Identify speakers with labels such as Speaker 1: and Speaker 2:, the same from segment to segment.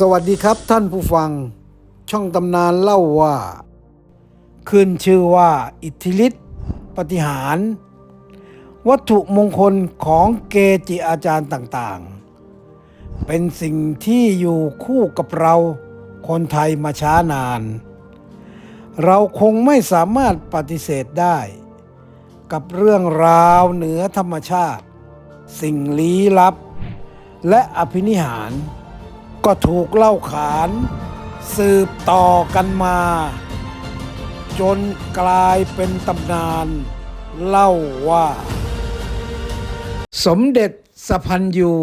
Speaker 1: สวัสดีครับท่านผู้ฟัง ช่องตำนานเล่าว่า ขึ้นชื่อว่าอิทธิฤทธิปฏิหาร วัตถุมงคลของเกจิอาจารย์ต่างๆ เป็นสิ่งที่อยู่คู่กับเราคนไทยมาช้านาน เราคงไม่สามารถปฏิเสธได้ กับเรื่องราวเหนือธรรมชาติ สิ่งลี้ลับ และอภินิหาร ก็ถูกเล่าขาน สืบต่อกันมา จนกลายเป็นตำนาน เล่าว่า สมเด็จสพันยู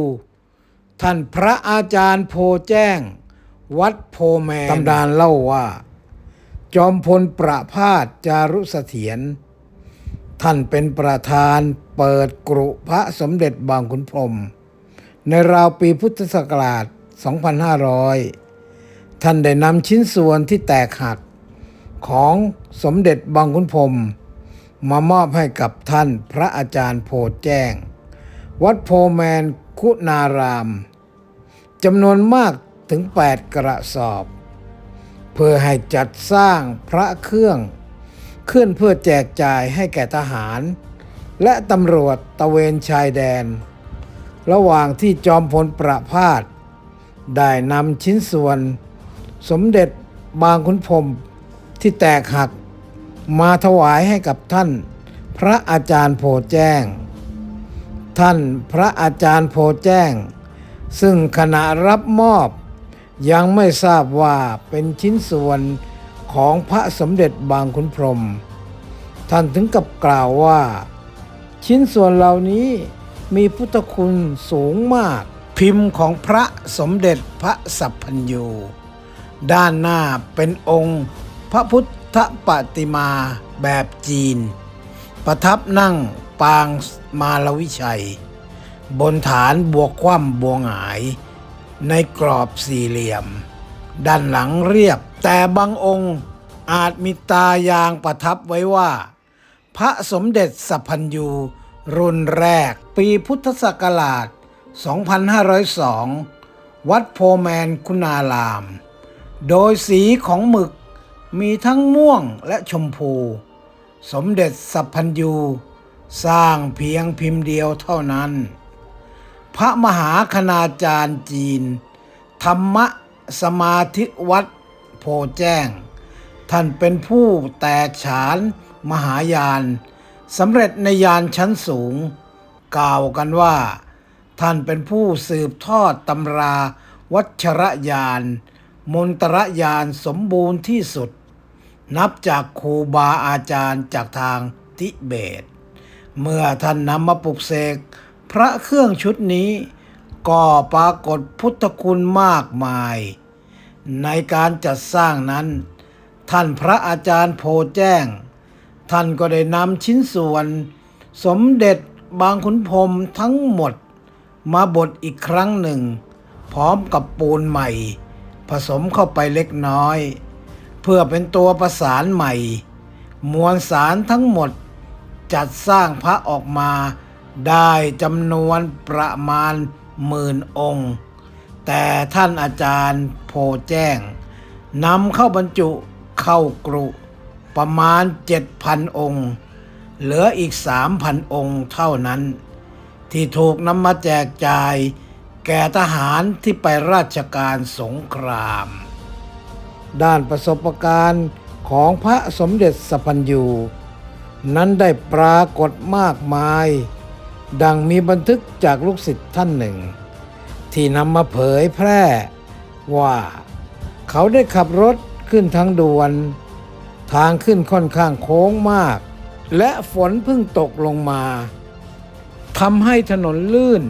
Speaker 1: ท่านพระอาจารย์โพแจ้ง วัดโพแมนตำนานเล่าว่า จอมพลประพาสจารุเสถียรท่านเป็นประธานเปิดกรุพระสมเด็จบางขุนพรมในราวปีพุทธศักราช 2500 ท่านได้นำชิ้นส่วนที่แตกหัก ของสมเด็จบางขุนพรมมามอบให้กับท่านพระอาจารย์โพแจ้ง วัดโพแมนคุณารามจำนวนมากถึง 8 กระสอบ เพื่อให้จัดสร้างพระเครื่อง ขึ้นเพื่อแจกจ่ายให้แก่ทหาร และตำรวจตะเวนชายแดน ระหว่างที่จอมพลประพาส ได้นำชิ้นส่วน สมเด็จบางขุนพรมที่แตกหักมาถวายให้กับท่าน พระอาจารย์โพแจ้ง ท่านพระอาจารย์โพแจ้ง ซึ่งขณะรับมอบยังไม่ทราบว่าเป็นชิ้นส่วนของพระสมเด็จบางขุนพรหมท่านถึงกับกล่าวว่า ชิ้นส่วนเหล่านี้มีพุทธคุณสูงมาก พิมพ์ของพระสมเด็จพระสัพพัญญูด้านหน้าเป็นองค์พระพุทธปฏิมาแบบจีน ประทับนั่งปางมาลวิชัย บนฐานบวกคว่ำบวงหงาย ในกรอบสี่เหลี่ยม ด้านหลังเรียบแต่บางองค์อาจมีตายางประทับไว้ว่า พระสมเด็จสัพพัญญูรุ่นแรกปีพุทธศักราช 2502 วัดโพแมนคุณาราม โดยสีของหมึกมีทั้งม่วงและชมพู สมเด็จสัพพัญญูสร้างเพียงพิมพ์เดียวเท่านั้น พระมหาคณาจารย์จีน ธรรมสมาธิวัดโพแจ้ง ท่านเป็นผู้แตกฉานมหายานสำเร็จในยานชั้นสูง กล่าวกันว่า ท่านเป็นผู้สืบทอดตำรา วัชรยาน มนตรยานสมบูรณ์ที่สุด นับจากครูบาอาจารย์จากทางทิเบต เมื่อท่านนำมาปลุกเสกพระเครื่องชุดนี้ ก็ปรากฏพุทธคุณมากมาย ในการจัดสร้างนั้น ท่านพระอาจารย์โพแจ้ง ท่านก็ได้นำชิ้นส่วน สมเด็จบางขุนพรหมทั้งหมด มาบดอีกครั้งหนึ่ง พร้อมกับปูนใหม่ ผสมเข้าไปเล็กน้อย เพื่อเป็นตัวประสานใหม่ มวลสารทั้งหมดจัดสร้างพระออกมาได้จำนวนประมาณหมื่นองค์ แต่ท่านอาจารย์โพแจ้งนำเข้าบรรจุเข้ากรุ ประมาณ 7,000 องค์ เหลืออีก 3,000 องค์เท่านั้น ที่ถูกนำมาแจกจ่าย แก่ทหารที่ไปราชการสงคราม ด้านประสบการณ์ของพระสมเด็จสัพพัญญูนั้นได้ปรากฏมากมาย ดังมีบันทึกจากลูกศิษย์ท่านหนึ่ง ที่นำมาเผยแพร่ว่า เขาได้ขับรถขึ้นทางด่วน ทางขึ้นค่อนข้างโค้งมาก และฝนเพิ่งตกลงมา ทำให้ถนนลื่น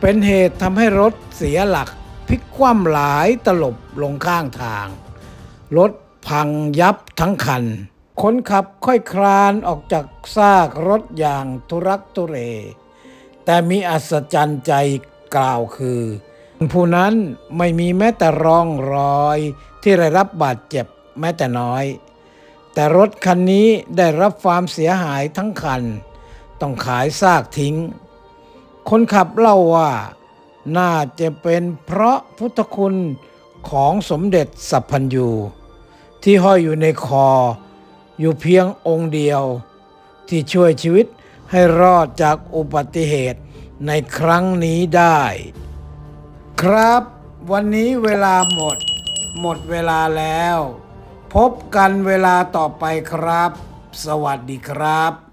Speaker 1: เป็นเหตุทำให้รถเสียหลักพลิกคว่ำหลายตลบลงข้างทาง รถพังยับทั้งคัน คนขับค่อยคลานออกจากซากรถอย่างทุรักทุเร แต่มีอัศจรรย์ใจกล่าวคือ ผู้นั้นไม่มีแม้แต่ร่องรอยที่ได้รับบาดเจ็บแม้แต่น้อย แต่รถคันนี้ได้รับความเสียหายทั้งคัน ต้องขายซากทิ้ง คนขับเล่าว่าน่าจะเป็นเพราะพุทธคุณของสมเด็จสัพพัญยูที่ห้อยอยู่ในคอ อยู่เพียงองค์เดียว ที่ช่วยชีวิตให้รอดจากอุบัติเหตุในครั้งนี้ได้ ครับ วันนี้เวลาหมด หมดเวลาแล้ว พบกันเวลาต่อไปครับ สวัสดีครับ